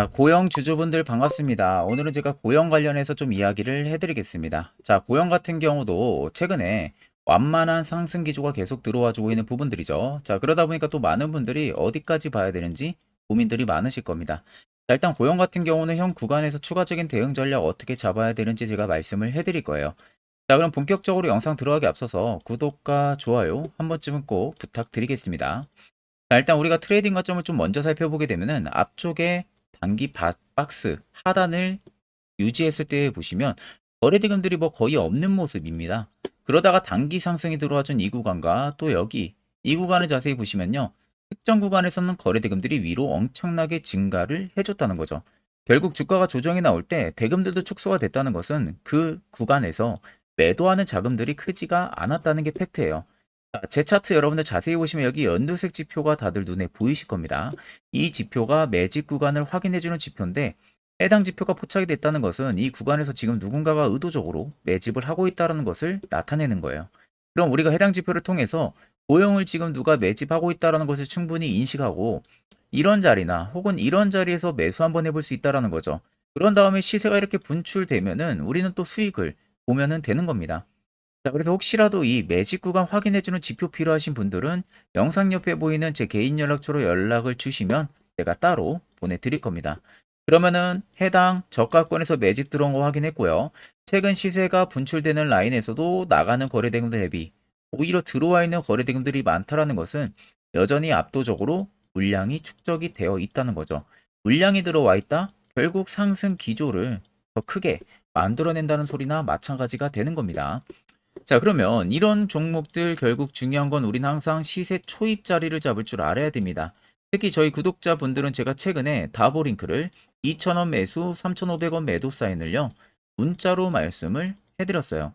자, 고영 주주분들 반갑습니다. 오늘은 제가 고영 관련해서 좀 이야기를 해드리겠습니다. 자, 고영 같은 경우도 최근에 완만한 상승 기조가 계속 들어와주고 있는 부분들이죠. 자, 그러다 보니까 또 많은 분들이 어디까지 봐야 되는지 고민들이 많으실 겁니다. 자, 일단 고영 같은 경우는 현 구간에서 추가적인 대응 전략 어떻게 잡아야 되는지 제가 말씀을 해드릴 거예요. 자, 그럼 본격적으로 영상 들어가기 앞서서 구독과 좋아요 한 번쯤은 꼭 부탁드리겠습니다. 자, 일단 우리가 트레이딩 관점을 좀 먼저 살펴보게 되면은 앞쪽에 단기 바- 박스 하단을 유지했을 때 보시면 거래대금들이 뭐 거의 없는 모습입니다. 그러다가 단기 상승이 들어와준 이 구간과 또 여기 이 구간을 자세히 보시면요. 특정 구간에서는 거래대금들이 위로 엄청나게 증가를 해줬다는 거죠. 결국 주가가 조정이 나올 때 대금들도 축소가 됐다는 것은 그 구간에서 매도하는 자금들이 크지가 않았다는 게 팩트예요. 자, 제 차트 여러분들 자세히 보시면 여기 연두색 지표가 다들 눈에 보이실 겁니다. 이 지표가 매집 구간을 확인해주는 지표인데 해당 지표가 포착이 됐다는 것은 이 구간에서 지금 누군가가 의도적으로 매집을 하고 있다는 것을 나타내는 거예요. 그럼 우리가 해당 지표를 통해서 고용을 지금 누가 매집하고 있다는 것을 충분히 인식하고 이런 자리나 혹은 이런 자리에서 매수 한번 해볼 수 있다는 거죠. 그런 다음에 시세가 이렇게 분출되면은 우리는 또 수익을 보면은 되는 겁니다. 자, 그래서 혹시라도 이 매집 구간 확인해주는 지표 필요하신 분들은 영상 옆에 보이는 제 개인 연락처로 연락을 주시면 제가 따로 보내드릴 겁니다. 그러면은 해당 저가권에서 매집 들어온 거 확인했고요. 최근 시세가 분출되는 라인에서도 나가는 거래 대금들 대비 오히려 들어와 있는 거래 대금들이 많다라는 것은 여전히 압도적으로 물량이 축적이 되어 있다는 거죠. 물량이 들어와 있다? 결국 상승 기조를 더 크게 만들어낸다는 소리나 마찬가지가 되는 겁니다. 자, 그러면 이런 종목들 결국 중요한 건 우리는 항상 시세 초입 자리를 잡을 줄 알아야 됩니다. 특히 저희 구독자분들은 제가 최근에 다보링크를 2,000원 매수, 3,500원 매도 사인을요, 문자로 말씀을 해드렸어요.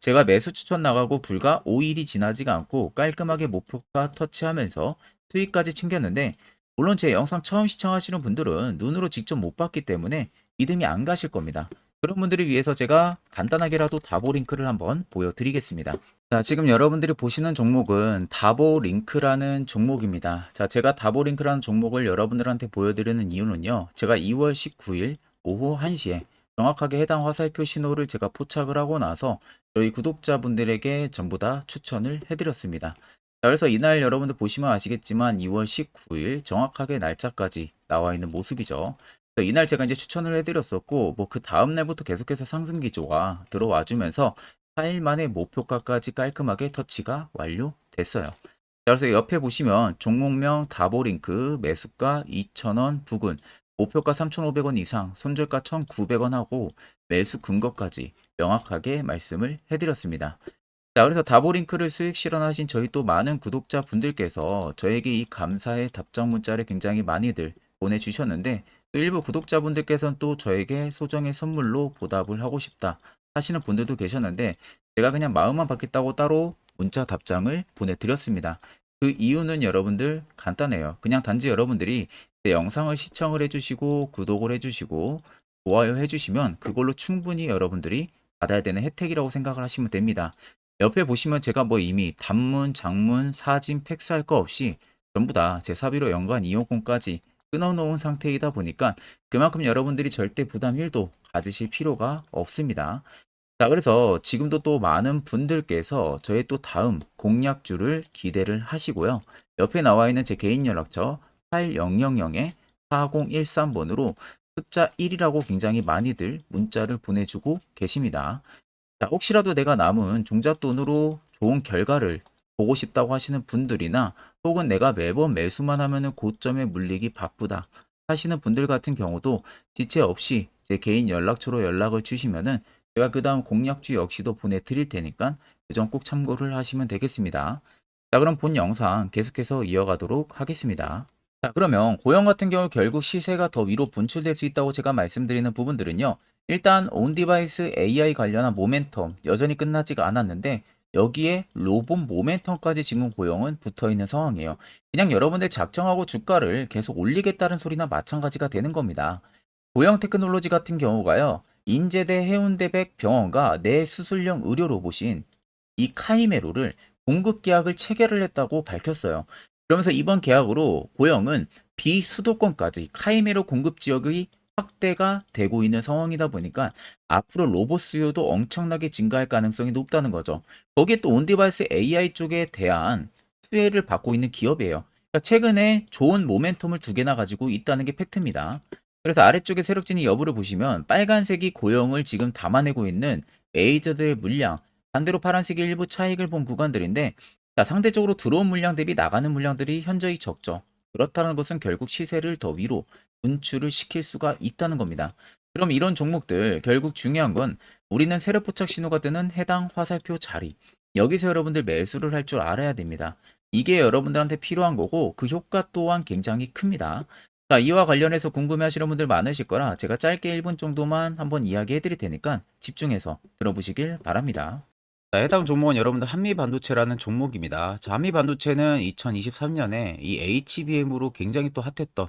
제가 매수 추천 나가고 불과 5일이 지나지가 않고 깔끔하게 목표가 터치하면서 수익까지 챙겼는데, 물론 제 영상 처음 시청하시는 분들은 눈으로 직접 못 봤기 때문에 믿음이 안 가실 겁니다. 그런 분들을 위해서 제가 간단하게라도 다보 링크를 한번 보여드리겠습니다. 자, 지금 여러분들이 보시는 종목은 다보 링크라는 종목입니다. 자, 제가 다보 링크라는 종목을 여러분들한테 보여드리는 이유는요. 제가 2월 19일 오후 1시에 정확하게 해당 화살표 신호를 제가 포착을 하고 나서 저희 구독자분들에게 전부 다 추천을 해드렸습니다. 자, 그래서 이날 여러분들 보시면 아시겠지만 2월 19일 정확하게 날짜까지 나와 있는 모습이죠. 이날 제가 이제 추천을 해드렸었고, 뭐 그 다음 날부터 계속해서 상승 기조가 들어와주면서 4일 만에 목표가까지 깔끔하게 터치가 완료됐어요. 자, 그래서 옆에 보시면 종목명 다보링크 매수가 2,000원 부근, 목표가 3,500원 이상, 손절가 1,900원 하고 매수 근거까지 명확하게 말씀을 해드렸습니다. 자, 그래서 다보링크를 수익 실현하신 저희 또 많은 구독자 분들께서 저에게 이 감사의 답장 문자를 굉장히 많이들 보내주셨는데, 또 일부 구독자분들께서는 또 저에게 소정의 선물로 보답을 하고 싶다 하시는 분들도 계셨는데 제가 그냥 마음만 받겠다고 따로 문자 답장을 보내드렸습니다. 그 이유는 여러분들 간단해요. 그냥 단지 여러분들이 제 영상을 시청을 해주시고 구독을 해주시고 좋아요 해주시면 그걸로 충분히 여러분들이 받아야 되는 혜택이라고 생각을 하시면 됩니다. 옆에 보시면 제가 뭐 이미 단문, 장문, 사진, 팩스 할 거 없이 전부 다 제 사비로 연간 이용권까지 끊어놓은 상태이다 보니까 그만큼 여러분들이 절대 부담 1도 가지실 필요가 없습니다. 자, 그래서 지금도 또 많은 분들께서 저의 또 다음 공약주를 기대를 하시고요. 옆에 나와 있는 제 개인 연락처 8000-4013번으로 숫자 1이라고 굉장히 많이들 문자를 보내주고 계십니다. 자, 혹시라도 내가 남은 종잣돈으로 좋은 결과를 보고 싶다고 하시는 분들이나 혹은 내가 매번 매수만 하면은 고점에 물리기 바쁘다 하시는 분들 같은 경우도 지체 없이 제 개인 연락처로 연락을 주시면은 제가 그 다음 공략주 역시도 보내드릴 테니까 그 점 꼭 참고를 하시면 되겠습니다. 자, 그럼 본 영상 계속해서 이어가도록 하겠습니다. 자, 그러면 고용 같은 경우 결국 시세가 더 위로 분출될 수 있다고 제가 말씀드리는 부분들은요. 일단 온디바이스 AI 관련한 모멘텀 여전히 끝나지가 않았는데 여기에 로봇 모멘텀까지 지금 고용은 붙어 있는 상황이에요. 그냥 여러분들 작정하고 주가를 계속 올리겠다는 소리나 마찬가지가 되는 겁니다. 고용 테크놀로지 같은 경우가요. 인제대 해운대백 병원과 내 수술용 의료 로봇인 이 카이메로를 공급 계약을 체결을 했다고 밝혔어요. 그러면서 이번 계약으로 고영은 비수도권까지 카이메로 공급 지역의 확대가 되고 있는 상황이다 보니까 앞으로 로봇 수요도 엄청나게 증가할 가능성이 높다는 거죠. 거기에 또 온디바이스 AI 쪽에 대한 수혜를 받고 있는 기업이에요. 그러니까 최근에 좋은 모멘텀을 두 개나 가지고 있다는 게 팩트입니다. 그래서 아래쪽에 세력진이 여부를 보시면 빨간색이 고용을 지금 담아내고 있는 메이저들의 물량, 반대로 파란색이 일부 차익을 본 구간들인데 자, 상대적으로 들어온 물량 대비 나가는 물량들이 현저히 적죠. 그렇다는 것은 결국 시세를 더 위로 분출을 시킬 수가 있다는 겁니다. 그럼 이런 종목들 결국 중요한 건 우리는 세력 포착 신호가 뜨는 해당 화살표 자리 여기서 여러분들 매수를 할 줄 알아야 됩니다. 이게 여러분들한테 필요한 거고 그 효과 또한 굉장히 큽니다. 자, 이와 관련해서 궁금해하시는 분들 많으실 거라 제가 짧게 1분 정도만 한번 이야기해 드릴 테니까 집중해서 들어보시길 바랍니다. 자, 해당 종목은 여러분들 한미반도체라는 종목입니다. 자, 한미반도체는 2023년에 이 HBM으로 굉장히 또 핫했던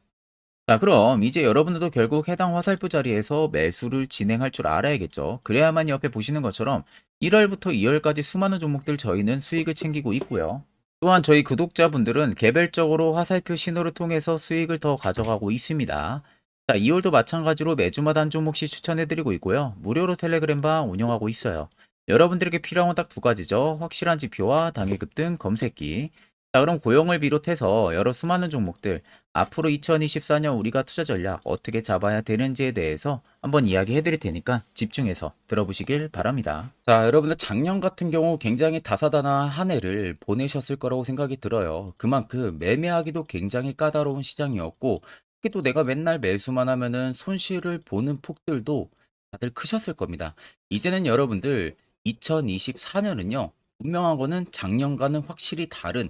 자, 그럼 이제 여러분들도 결국 해당 화살표 자리에서 매수를 진행할 줄 알아야겠죠. 그래야만 옆에 보시는 것처럼 1월부터 2월까지 수많은 종목들 저희는 수익을 챙기고 있고요. 또한 저희 구독자분들은 개별적으로 화살표 신호를 통해서 수익을 더 가져가고 있습니다. 자, 2월도 마찬가지로 매주마다 한 종목씩 추천해드리고 있고요. 무료로 텔레그램방 운영하고 있어요. 여러분들에게 필요한 건 딱 두 가지죠. 확실한 지표와 당일 급 등 검색기. 자, 그럼 고용을 비롯해서 여러 수많은 종목들 앞으로 2024년 우리가 투자 전략 어떻게 잡아야 되는지에 대해서 한번 이야기해 드릴 테니까 집중해서 들어보시길 바랍니다. 자, 여러분들 작년 같은 경우 굉장히 다사다난한 한 해를 보내셨을 거라고 생각이 들어요. 그만큼 매매하기도 굉장히 까다로운 시장이었고 특히 또 내가 맨날 매수만 하면은 손실을 보는 폭들도 다들 크셨을 겁니다. 이제는 여러분들 2024년은요. 분명한 거는 작년과는 확실히 다른